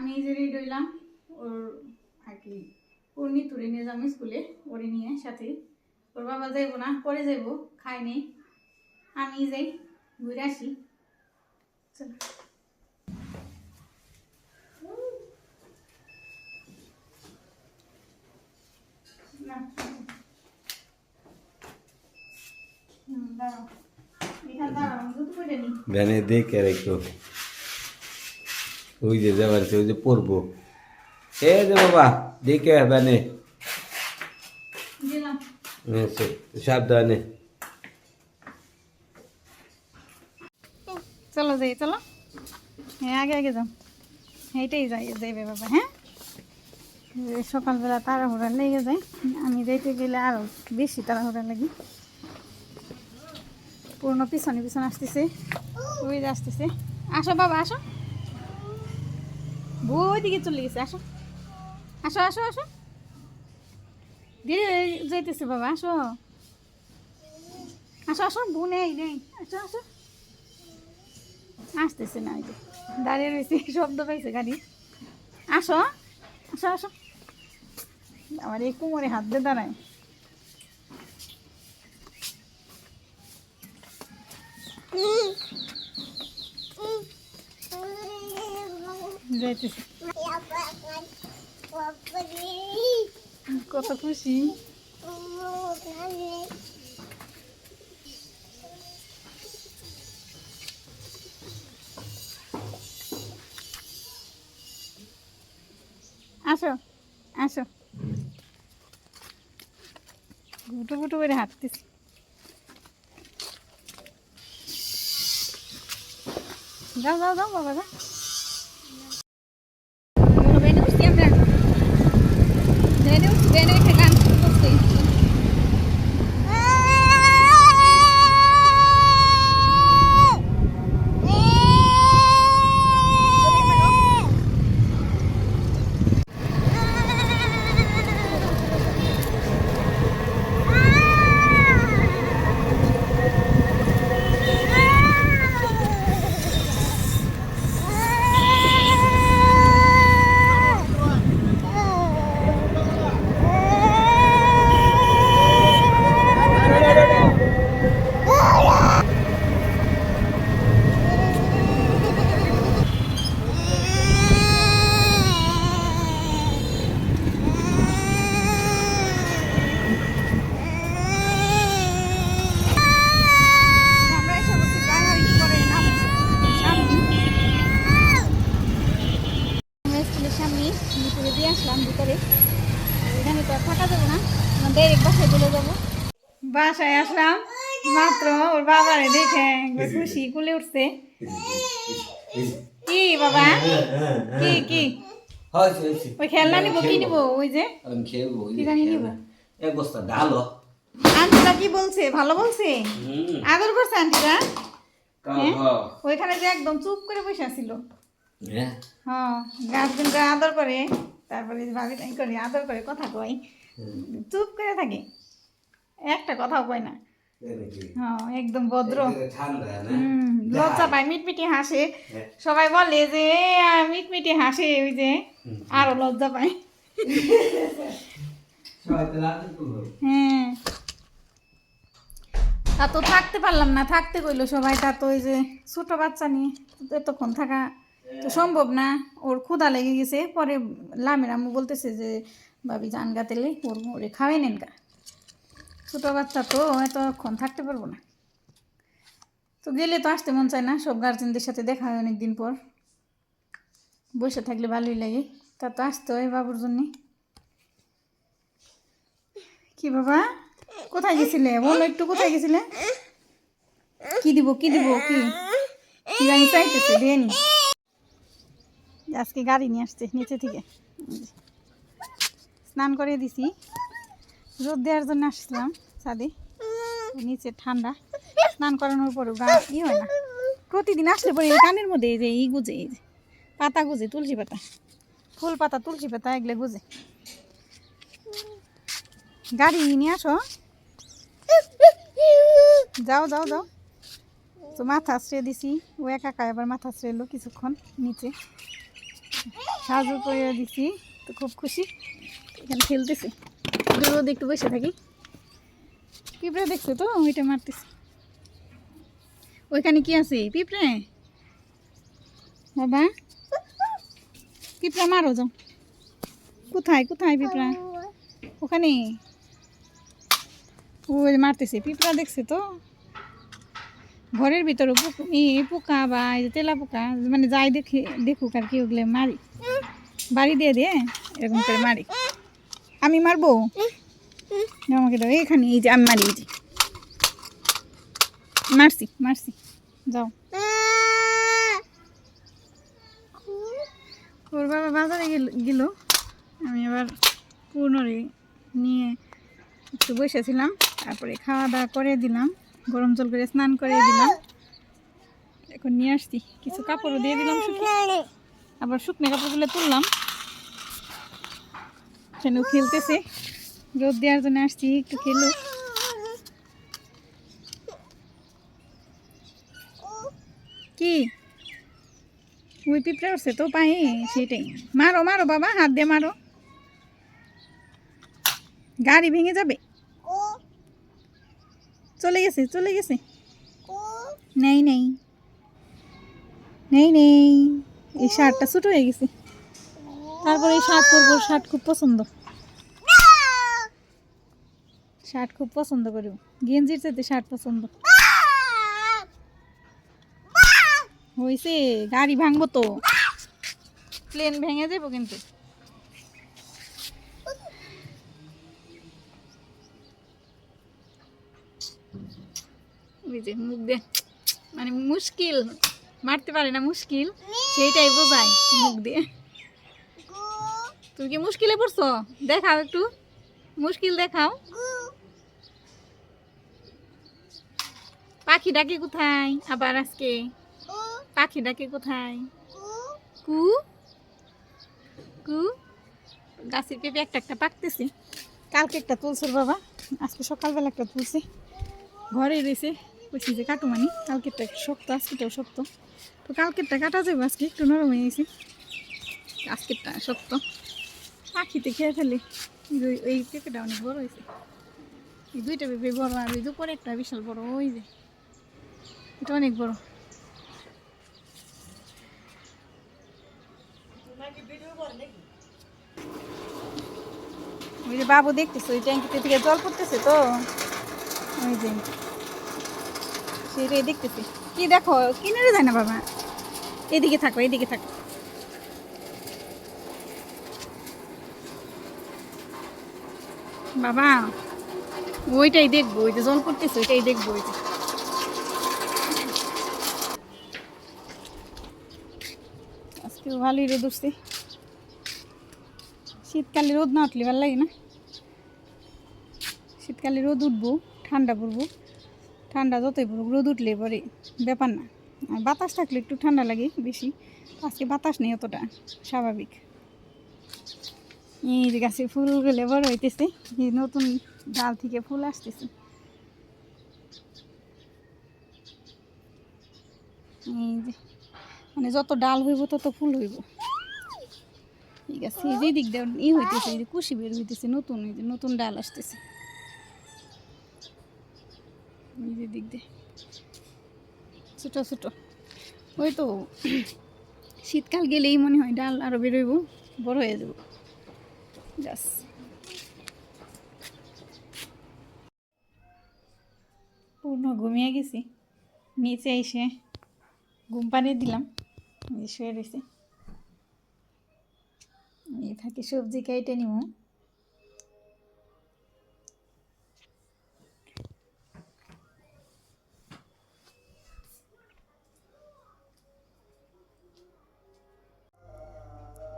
আমি এই যে রেডি হইলাম ওর আর কি পূর্ণি তুলে নিয়ে যাব স্কুলে ওরে নিয়ে সাথে। ওর বাবা যাইবো না পরে যাইবো খাই নেই আমি যাই ঘুরে আসি। চলো। হুম, দাঁড়াও। এখানে দাঁড়াও জুতো পরে নি ভ্যানে দেখে রেখো ওই যে যাবার ওই যে পড়ব এ যে বাবা দেখে দিলাম। এসে, সাবধানে। চলো যাই চলো। হ্যাঁ আগে আগে যাও। এইটাই যাই যাইবে বাবা হ্যাঁ? সকালবেলা তাড়াহুড়া লেগে যায় আমি যাইতে গেলে আরও বেশি তাড়াহুড়া লাগি। পুরনো পিছনে পিছনে আসতেছে ওই আসতেছে। আসো বাবা আসো। বই দিকে চলে গেছে, আসো। আসো আসো আসো। ধীরে যাইতেছে বাবা, আসো। আসো আসো, বউ নেই নেই। আসো আসো। আসতেছে না দাঁড়িয়ে রয়েছে, শব্দ পাইছে গাড়ি। আসো আসো আসো। আমার এই কোমরে হাত দিয়ে দাঁড়ায়। যাইতেছে। কত খুশি। আসো আসো। গুটো গুটো করে হাঁটতেছি। যাও যাও যাও বাবা যাও। ওর বাবারে দেখে খুশি কুলে উঠছে। কি বাবা? কি কি? হয়েছে হয়েছে ওই খেলনা নিব কি নিব? ওই যে। কি জানি নিব? এক বস্তা ডালো আন্টিরা কি বলছে? ভালো বলছে? আদর করছে আন্টিরা? হ্যাঁ? ওইখানে যে একদম চুপ করে বসে আছিল হ্যাঁ। হ্যাঁ গার্জেনরা আদর করে তারপরে ভাবি করে আদর করে কথা কয়। চুপ করে থাকে। একটা কথাও কয় না? হ্যাঁ একদম ভদ্র। লজ্জা পায় মিটমিটি হাসে। হ্যাঁ। সবাই বলে যে "এ, আহ, মিটমিটি হাসে ওই যে। আরও লজ্জা পায়। হ্যাঁ। তা তো থাকতে পারলাম না থাকতে কইলো সবাই। তা তো ওই যে ছোট বাচ্চা নিয়ে এতক্ষণ থাকা তো সম্ভব না। ওর ক্ষুধা লেগে গেছে। পরে লামের আম্মু বলতেছে যে ভাবি জান গাতেলে ওর ওরে খাওয়াই নেন গা ছোট বাচ্চা তো এতক্ষণ থাকতে পারব না। তো গেলে তো আসতে মন চায় না, সব গার্জেনদের সাথে দেখা হয় অনেক দিন পর। বসে থাকলে ভালোই লাগে, তা তো আসতে হয় বাবুর জন্যে। কি বাবা, কোথায় গেছিলে? বলো একটু কোথায় গেছিলে? কি দিব কি দিব, কি? জানি চাইতেছে আজকে গাড়ি নিয়ে আসছে, নিচে থেকে। স্নান করে দিছি। রোদ দেওয়ার জন্য আসছিলাম ছাদে নিচে ঠান্ডা। স্নান করানোর পরেও গা ই হয় না। প্রতিদিন আসলে পরে কানের মধ্যে এই যে ই গুজে, এই যে পাতা গুজে, তুলসী পাতা। ফুল পাতা, তুলসী পাতা এগুলো গুজে। গাড়ি নিয়ে আসো। যাও যাও যাও। তো মাথা আশ্রয় দিছি। ও একা একা আবার মাথা আশ্রয় এলো কিছুক্ষণ নিচে। সাজু করে দিছি। তো খুব খুশি। এখানে খেলতেছে। রোদ একটু বসে থাকি। পিঁপড়ে দেখছ তো? ওইটা মারতেছে। ওইখানে কি আছে? পিঁপড়ে? বাবা? পিঁপড়া মারো যাও। কোথায়? কোথায় পিঁপড়া? ওখানে। ওই মারতেছে। পিঁপড়া দেখছে তো? ঘরের ভিতরে পোক- বা তেলা পোকা মানে যাই দেখি দেখুক আর কি ওগুলো মারি। বাড়ি দিয়ে দিয়ে এরকম করে মারি। আমি মারবো? আমাকে দাও এখানে এই যে আমি মারি এই যে। মারছি মারছি। যাও। ওর বাবা বাজারে গেল গেল। আমি আবার পুনরে নিয়ে একটু বসেছিলাম তারপরে খাওয়া দাওয়া করে দিলাম গরম জল করে স্নান করে দিলাম। এখন নিয়ে আসছি কিছু কাপড়ও দিয়ে দিলাম শুকনো আবার শুকনো কাপড়গুলো তুললাম। কেন খেলতেছে। রোদ দেওয়ার জন্য আসছি, একটু খেলো। কি? পিঁপড়ে উঠছে তো পায়ে, সেটাই। মারো মারো বাবা, হাত দিয়ে মারো। গাড়ি ভেঙে যাবে। চলে গেছে চলে গেছে। নেই নেই। নেই নেই। এই শার্টটা ছোট হয়ে গেছে। তারপরে এই শার্ট পরবো, শার্ট খুব পছন্দ। শার্ট খুব পছন্দ করি। গেঞ্জির চাইতে শার্ট পছন্দ। হয়েছে গাড়ি ভাঙবো তো। প্লেন ভেঙে যাব কিন্তু। মুখ দিয়ে মানে মুশকিল, মারতে পারে না মুশকিল, সেইটাই বোঝায় মুখ দিয়ে। তুমি কি মুশকিলে পড়ছো? দেখাও একটু। মুশকিল দেখাও। পাখি ডাকে কোথায়? আবার আজকে। পাখি ডাকে কোথায়? কু? কু? গাছের পেঁপে একটা একটা পাকতেছে। কালকে একটা তুলছে ওর বাবা। আজকে সকালবেলা একটা তুলছে। ঘরে রয়েছে বলছি যে কাটুমানি। কালকেরটা একটু শক্ত, আজকেটাও শক্ত। তো কালকেরটা কাটা যাবে আজকে। একটু নরম হয়ে গেছে। আজকেরটা শক্ত। পাখিতে খেয়ে ফেলে। এই পেঁপেটা অনেক বড় হয়েছে। এই দুইটা পেঁপে বড় আর ওই দুপুরে একটা বিশাল বড়, ওই যে। এটা অনেক বড়। ওই যে বাবু দেখতেছে, ওই ট্যাঙ্কিতে থেকে জল পড়তেছে তো। ওই যে। সেটাই দেখতেছি। কি দেখো কিনে যায় না বাবা? এদিকে থাকো এদিকে থাকো। বাবা, ওইটাই দেখব, ওই যে জল পড়তেছে, ওইটাই দেখব ওইটা আজকে ভালোই রোদ উঠছে। শীতকালে রোদ না উঠলে ভালো লাগে না। শীতকালে রোদ উঠবো, ঠান্ডা পড়ব। ঠান্ডা যতই পড়ুক, রোদ উঠলে পরে ব্যাপার না। আর বাতাস থাকলে একটু ঠান্ডা লাগে বেশি। আজকে বাতাস নেই অতটা, স্বাভাবিক। যে গাছে ফুলগুলো বড় হইতেছে নতুন ডাল থেকে ফুল আসতেছে। মানে যত ডাল হইব তত ফুল হইব। ঠিক আছে এই যে দিক দিয়ে ই হইতেছে, এই যে কুশি বের হইতেছে নতুন, এই যে নতুন ডাল আসতেছে। এই যে দিক ছোট ছোট। ওই তো, শীতকাল গেলেই মনে হয় ডাল আরও বেরোইব বড় হয়ে যাব। যাস পূর্ণ ঘুমিয়ে গেছি। নিচে এসে ঘুম পাড়িয়ে দিলাম। শুয়ে রয়েছে এই থাকি সবজি কেটে নিব।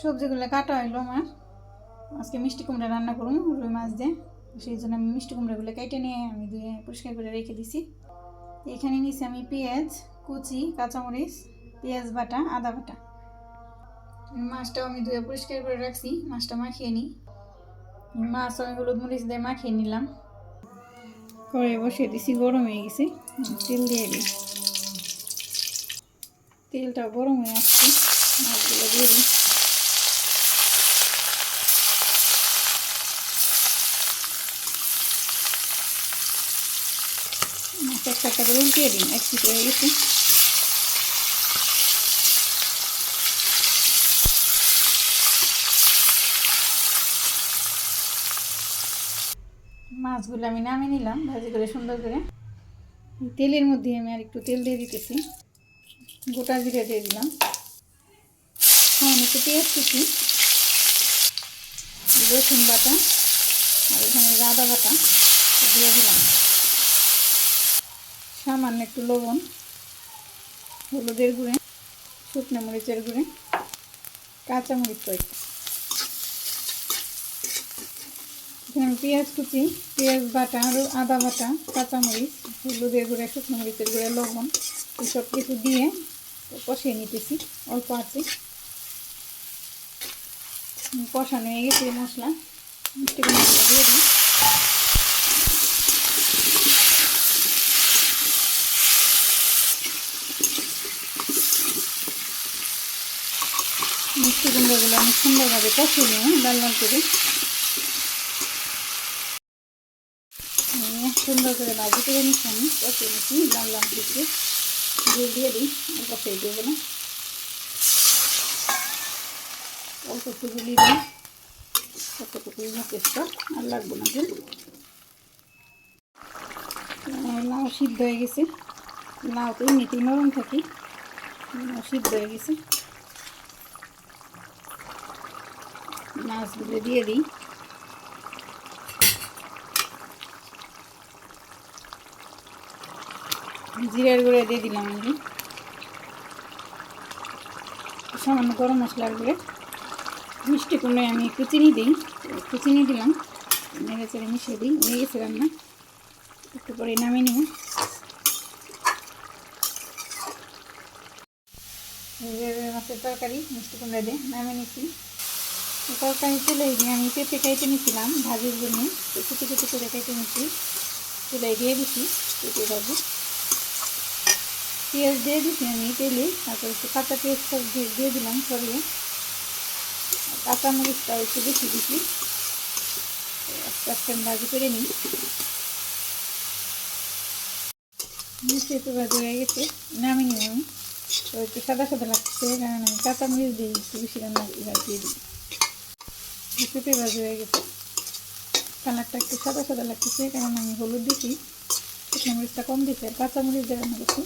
সবজিগুলো কাটা হইল আমার। আজকে মিষ্টি কুমড়া রান্না করুন রুই মাছ দিয়ে। সেই জন্য আমি মিষ্টি কুমড়াগুলো কেটে নিয়ে আমি ধুয়ে পরিষ্কার করে রেখে দিছি। এখানে নিছি আমি পেঁয়াজ, কুচি, কাঁচামরিচ, পেঁয়াজ বাটা, আদা বাটা। মাছটাও আমি ধুয়ে পরিষ্কার করে রাখছি, মাছটা মাখিয়ে নিই। মাছ আমি হলুদ মরিচ দিয়ে মাখিয়ে নিলাম। করে বসিয়ে দিছি, গরম হয়ে গেছে। তেল দিয়ে দিই। তেলটা গরম হয়ে আসছে, মাছগুলো দিয়ে দিই। একটা একটা করে উল্টিয়ে দিন এক পিস হয়ে গেছে মাছগুলো আমি নামিয়ে নিলাম, ভাজি করে সুন্দর করে। তেলের মধ্যে আমি আর একটু তেল দিয়ে দিতেছি। গোটা জিরে দিয়ে দিলাম। হ্যাঁ একটু পেঁয়াজ কুচি, রসুন বাটা, আর এখানে আদা বাটা দিয়ে দিলাম। সামান্য একটু লবণ, হলুদের গুঁড়ে, শুকনো মরিচের গুঁড়ে কাঁচা মরিচ কয়েকটা। এখানে পেঁয়াজ কুচি, পেঁয়াজ বাটা আর আদা বাটা, কাঁচামরিচ, হলুদের গুঁড়ে, শুকনো মরিচের গুঁড়ে, লবণ এসব কিছু দিয়ে কষিয়ে নিতেছি, অল্প আছে। কষানো হয়ে গেছে মশলা। মিষ্টি মশলা দিয়ে দিই। কুমড়োগুলো আমি সুন্দরভাবে কষিয়ে নিয়ে লাল লাল করে। সুন্দর করে ভাজি করে নিচ্ছি আমি, কষিয়ে নিচ্ছি, লাল লাল দিচ্ছি দিয়ে দিয়ে দিই কষিয়ে দিয়ে দেবো অল্প একটু গুলিয়ে দিই কতটুকু চেষ্টা আর লাগবো না যে লাউ সিদ্ধ হয়ে গেছে। লাউ তো এমনিতেই নরম থাকি সিদ্ধ হয়ে গেছে। মাছগুলো দিয়ে দিই। জিরার গুঁড়ো দিয়ে দিলাম আমি। সামান্য গরম মশলার গুঁড়ে। মিষ্টি কুমড়ে আমি একটু চিনি দিই। একটু চিনি দিলাম। নেড়ে চেড়ে মিশিয়ে দিই। হয়ে গেছে রান্না। একটু পরে নামিয়ে নিব। এই মাছের তরকারি মিষ্টি কুমড়া দিয়ে নামিয়ে নিচ্ছি। তরকারি তুলে দিয়ে আমি পেঁপে কেটে নিয়েছিলাম, ভাজির জন্য। তো কুচি কুচি করে কেটে নিচ্ছি তুলে দিয়ে দিচ্ছি পেঁপে ভাজি পেঁয়াজ দিয়ে দিচ্ছি আমি তেলে, তারপর একটু কাঁচা পেঁয়াজ সব দিয়ে দিয়ে দিলাম সরিয়ে একটু বেশি দিচ্ছি আস্তে আস্তে আমি ভাজি করে নিই। মিষ্টি একটু ভাজি হয়ে গেছে, নামিয়ে নিই আমি তো একটু সাদা সাদা লাগছে, কারণ আমি কাঁচামরিচ দিই একটু বেশি রান্না দিয়ে দিই। পেঁপে ভাজি হয়ে গেছে। কালারটা একটু সাদা সাদা লাগতেছে কারণ আমি হলুদ দিচ্ছি শুকনো মরিচটা কম দিচ্ছে আর কাঁচামরিচ দিয়ে রান্না করছি।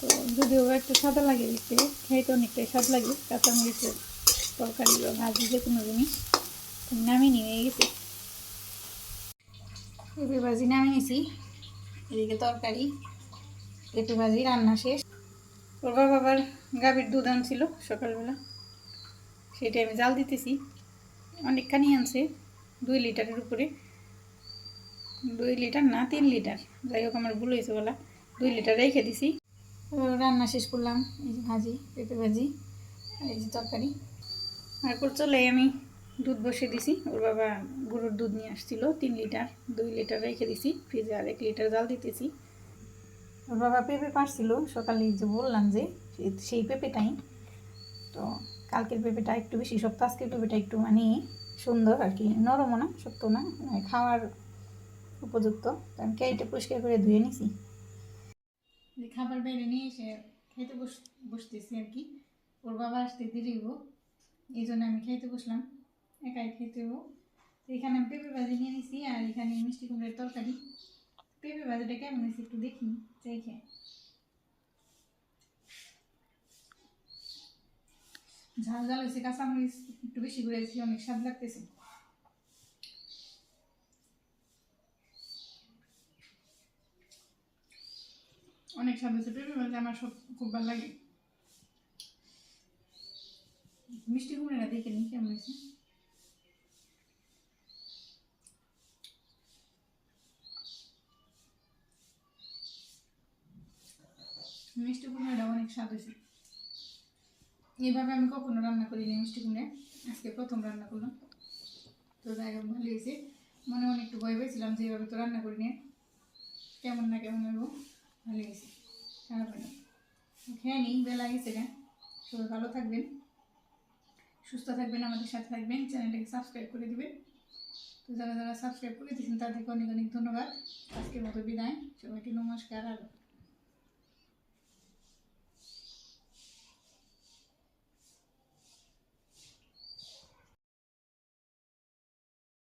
তো যদিও একটু সাদা লাগে দিতে, খেতে অনেকটাই স্বাদ লাগে কাঁচামরিচের তরকারি বা ভাজি যে কোনো জিনিস, তো নামিয়ে নিয়ে গেছে পেঁপে ভাজি নামিয়ে নিয়েছি এদিকে তরকারি, পেঁপে ভাজি রান্না শেষ। ওর বাবা আবার গাভীর দুধ আনছিল সকালবেলা সেটা আমি জাল দিতেছি। অনেকখানি আনছে, দুই লিটারের উপরে। দুই লিটার না, তিন লিটার। যাই হোক, আমার ভুল হয়েছে বলা। দুই লিটার রেখে দিছি। রান্না শেষ করলাম। এই যে ভাজি, পেঁপে ভাজি, আর এই যে তরকারি। তারপর চলে আমি দুধ বসিয়ে দিছি। ওর বাবা গরুর দুধ নিয়ে আসছিল, তিন লিটার, দুই লিটার রেখে দিছি। ফ্রিজে আর এক লিটার জাল দিতেছি। ওর বাবা পেঁপে পারছিল, সকালে যে বললাম যে, সেই পেঁপেটাই। তো কালকের পেঁপেটা একটু বেশি শক্ত, আজকের পেঁপেটা একটু মানে সুন্দর আর কি, নরমও না, শক্ত না মানে খাওয়ার উপযুক্ত। কারণ কেটে পরিষ্কার করে ধুয়ে নিছি। খাবার বাইরে নিয়ে এসে খেতে বস, বসতেছি আর কি, ওর বাবা আসতে দেরি হব এই জন্য আমি খেতে বসলাম, একাই খেতে হব তো এখানে আমি পেঁপে ভাজি নিয়ে নিছি আর এখানে মিষ্টি কুমড়ের তরকারি। পেঁপে ভাজিটা কেমন হয়েছে একটু দেখি, চাই খেয়ে। ঝাল ঝাল হয়েছে, কাঁচামরিচ একটু বেশি দিয়েছি অনেক স্বাদ লাগতেছে। অনেক স্বাদ হয়েছে পেঁপে ভাজি আমার সব খুব ভালো লাগে। মিষ্টি কুমড়া দেখে নিই, কেমন হয়েছে? মিষ্টি কুমড়াটা অনেক স্বাদ হয়েছে। এইভাবে আমি কখনো রান্না করিনি, মিষ্টি কুমড়ে। আজকে প্রথম রান্না করলাম। তো যাই হোক ভালো হয়েছে। মনে মনে একটু ভয় পেয়েছিলাম যে এভাবে তো রান্না করিনি। কেমন না কেমন হইব ভালো হয়েছে। খারাপ হয়নি। খেয়ে নিই, বেলা গেছে গা। সবাই ভালো থাকবেন, সুস্থ থাকবেন, আমাদের সাথে থাকবেন। চ্যানেলটাকে সাবস্ক্রাইব করে দিবেন। তো যারা যারা সাবস্ক্রাইব করে দিয়েছেন, তাদেরকে অনেক অনেক ধন্যবাদ। আজকের মতো বিদায়। সবাইকে নমস্কার আর